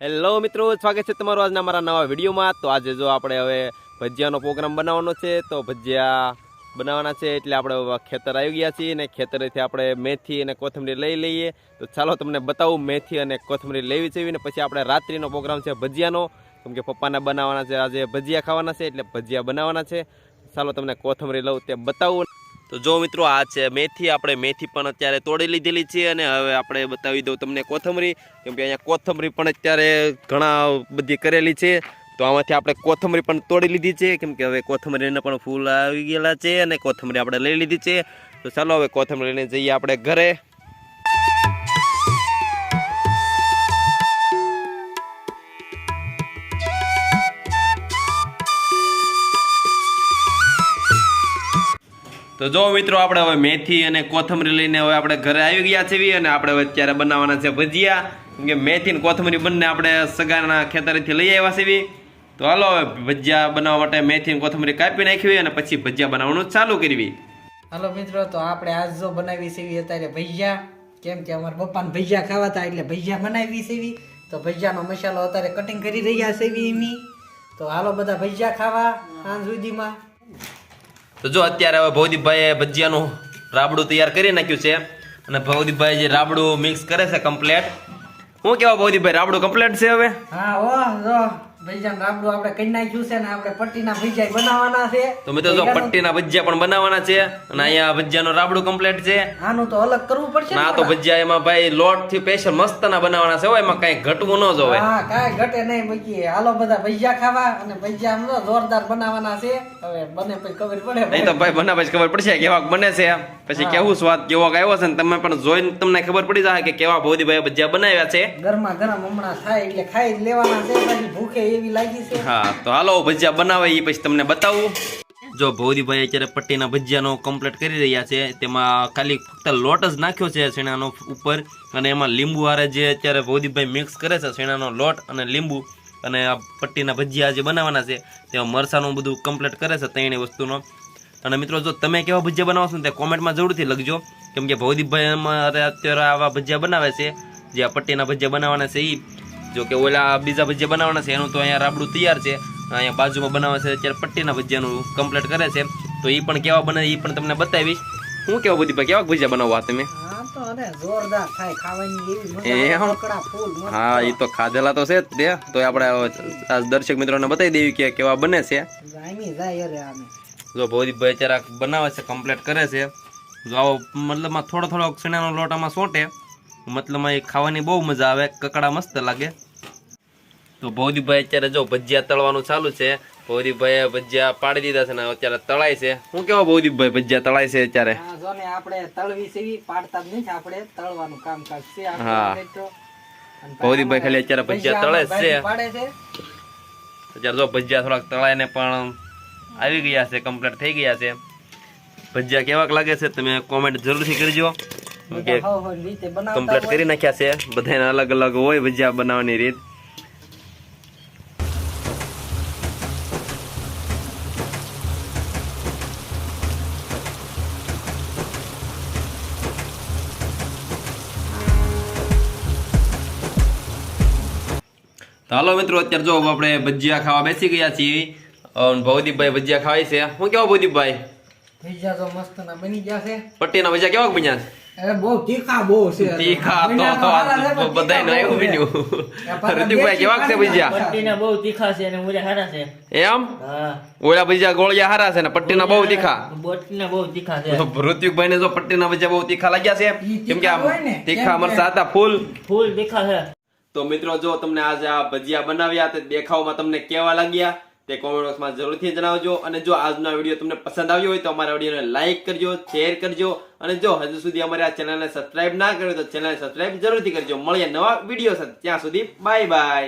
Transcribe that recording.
Hello મિત્રો, સ્વાગત છે તમારું આજના મારા નવા વિડીયોમાં. તો આજે જો આપણે હવે ભજીયાનો પ્રોગ્રામ બનાવવાનો છે, તો ભજીયા બનાવવાના છે એટલે આપણે ખેતર આવી ગયા છીએ અને ખેતરેથી આપણે મેથી અને કોથમરી લઈ લઈએ. તો ચાલો તમને બતાવું મેથી અને કોથમરી લેવી છે ને પછી આપણે રાત્રિનો પ્રોગ્રામ છે ભજીયાનો. કેમ કે પપ્પાને બનાવવાના છે, આજે ભજીયા ખાવાના છે એટલે ભજીયા બનાવવાના છે. ચાલો તમને કોથમરી લઉં તે બતાવું. તો જો મિત્રો આ છે મેથી, આપણે મેથી પણ અત્યારે તોડી લીધેલી છે અને હવે આપણે બતાવી દઉં તમને કોથમરી. કેમકે અહીંયા કોથમરી પણ અત્યારે ઘણા બધી કરેલી છે. તો આમાંથી આપણે કોથમરી પણ તોડી લીધી છે. કેમકે હવે કોથમરીને પણ ફૂલ આવી ગયેલા છે અને કોથમરી આપણે લઈ લીધી છે. તો ચાલો હવે કોથમરીને જઈએ આપણે ઘરે. તો જો મિત્રો, આપણે હવે મેથી અને કોથમરી લઈને હવે આપણે ઘરે આવી ગયા છીએ અને આપણે હવે અત્યારે બનાવવાના છે ભજીયા. કેમ કે મેથી અને કોથમરી બંને આપણે સગાના ખેતરેથી લઈ આવ્યા છીએ. તો હાલો હવે ભજીયા બનાવવા માટે મેથી અને કોથમરી કાપી નાખવી અને પછી ભજીયા બનાવવાનું ચાલુ કરવી હાલો મિત્રો, તો આપણે આજ જો બનાવી સેવી અત્યારે ભજીયા. કેમ કે અમારા પપ્પાને ભજીયા ખાવા હતા એટલે ભજીયા બનાવી સેવી તો ભજીયાનો મસાલો અત્યારે કટિંગ કરી રહ્યા સેવી એમી તો હાલો બધા ભજીયા ખાવા સાંજ સુધીમાં. તો જો અત્યારે હવે ભવદીપભાઈએ ભજીયાનું રાબડું તૈયાર કરી નાખ્યું છે અને ભવદીપભાઈ જે રાબડું મિક્સ કરે છે કમ્પ્લેટ હું કેવા ભવદીપભાઈ, રાબડું કમ્પ્લેટ છે હવે? હા ઓ જો ભજીયાનું રાબડું આપણે કરી નાખ્યું છે ને આપણે પટ્ટીના ભજીયા બનાવવાના છે. તો મિત્રો જો પટ્ટીના ભજીયા પણ બનાવવાના છે અને અહીંયા ભજીયાનું રાબડું કમ્પ્લેટ છે. આનું તો અલગ કરવું પડશે ના તો ભજીયા એમાં ભાઈ લોટથી સ્પેશિયલ મસ્ત ના બનાવવાના છે એમાં કઈ ઘટવું ન જોવે હા કાંઈ ઘટે નહીં બાકી હાલો બધા ભજીયા ખાવા અને ભજીયા આમ જોરદાર બનાવવાના છે. હવે બને પછી ખબર પડે નહીં તો ભાઈ. બનાવે જ ખબર પડશે કેવા બને છે. પછી કેવું સ્વાદ કેવો આવ્યો છે ને તમે પણ જોઈને તમને ખબર પડી જાય કે કેવા ભોદીભાઈ ભજીયા બનાવ્યા છે. ગરમા ગરમ હમણાં થાય એટલે ખાઈ લેવાના છે બાકી ભૂખે એવી લાગી છે. હા, તો હાલો, ભજીયા બનાવે એ પછી તમને બતાવું. જો ભૌરીભાઈ અત્યારે પટ્ટીના ભજીયાનો કમ્પ્લીટ કરી રહ્યા છે, તેમાં ખાલી ફક્ત લોટ જ નાખ્યો છે શેણાનો ઉપર, અને એમાં લીંબુ હારે જે અત્યારે ભૌદીભાઈ મિક્સ કરે છે, શેણાનો લોટ અને લીંબુ, અને આ પટ્ટીના ભજીયા જે બનાવવાના છે, તેમાં મરસાનું બધું કમ્પ્લીટ કરે છે ત્રણેય વસ્તુનો. અને મિત્રો, જો તમે કેવા ભજીયા બનાવશો ને, તે કોમેન્ટમાં જરૂરથી લખજો. કેમ કે ભૌદીપભાઈ અમારે અત્યારે આવા ભજીયા બનાવે છે, જે આ પટ્ટીના ભજીયા બનાવવાના છે એ જો કે ઓલા બીજા ભજીયા બનાવવાના છે એનું તો અહીંયા રાબડું તૈયાર છે. અહીંયા બાજુમાં બનાવે છે અત્યારે પટ્ટીના ભજીયાનું કમ્પ્લીટ કરે છે. તો એ પણ કેવા બને એ પણ તમને બતાવીશ. હું કેવા બધી કેવા ભજીયા બનાવવા તમે? હા એ તો ખાધેલા તો છે તે તો આપણે દર્શક મિત્રોને બતાવી દેવી કે કેવા બને છે. જો ભૌદીપભાઈ અત્યારે બનાવે છે કમ્પ્લીટ કરે છે. જો આવો મતલબમાં થોડો થોડો શેણાનો લોટામાં સોંટે મતલબમાં એ ખાવાની બહુ મજા આવે કકડા મસ્ત લાગે. તો ભૌદીભાઈ અત્યારે જો ભજીયા તળવાનું ચાલુ છે. ભૌદીભાઈ ભજીયા પાડી દીધા છે ને અત્યારે તળાય છે. હું કેવો ભૌદીભાઈ ભજીયા તળાય છે અત્યારે? જો ને આપણે તળવી છે પાડતા જ નહીં આપણે તળવાનું કામ કરશે હા. ભૌદીપભાઈ ખાલી અત્યારે ભજીયા તળે છે. અત્યારે જો ભજીયા થોડાક તળાઈને પણ આવી ગયા છે કમ્પ્લીટ થઈ ગયા છે. ભજીયા કેવાક લાગે છે તમે કોમેન્ટ જરૂરથી કરજો. કમ્પ્લીટ કરી નાખ્યા છે. બધાને અલગ અલગ હોય ભજીયા બનાવવાની રીત. તો હાલો મિત્રો અત્યારે જો આપણે ભજીયા ખાવા બેસી ગયા છીએ. ભવદીપભાઈ ભજીયા ખાવાય છે. હું કેવો ભવદીપભાઈ? ભજીયા તો મસ્ત ના બની ગયા છે. પટ્ટીના ભજીયા કેવા બન્યા છે? અરે બહુ તીખા બહુ છે તીખા તો તો સારા છે, પણ બધાય તીખા બહુ બન્યું. ઋતિકભાઈ કેવાક છે ભજીયા? પટ્ટીના બહુ તીખા છે અને મુજા હારા છે. એમ? હા. ઓલા ભજીયા ગોળિયા હારા છે ને પટ્ટીના બહુ તીખા? બોટના બહુ તીખા છે. ઋતિકભાઈ ને જો પટ્ટીના ભજીયા બહુ તીખા લાગ્યા છે? કેમ કે તીખા ને, મરચા હતા ફૂલ. ફૂલ તીખા છે. તો મિત્રો, જો તમને આજે આ ભજીયા બનાવ્યા તે દેખાવમાં તમને કેવા લાગ્યા તે કોમેન્ટ બોક્સમાં જરૂરથી જણાવજો. અને જો આજનો વીડિયો તમને પસંદ આવ્યો હોય તો અમારા વિડીયોને લાઇક કરજો, શેર કરજો. અને જો હજુ સુધી અમારી આ ચેનલને સબસ્ક્રાઇબ ના કર્યો તો ચેનલને સબસ્ક્રાઇબ જરૂરથી કરજો. મળીએ નવા વીડિયો સાથે. ત્યાં સુધી બાય બાય.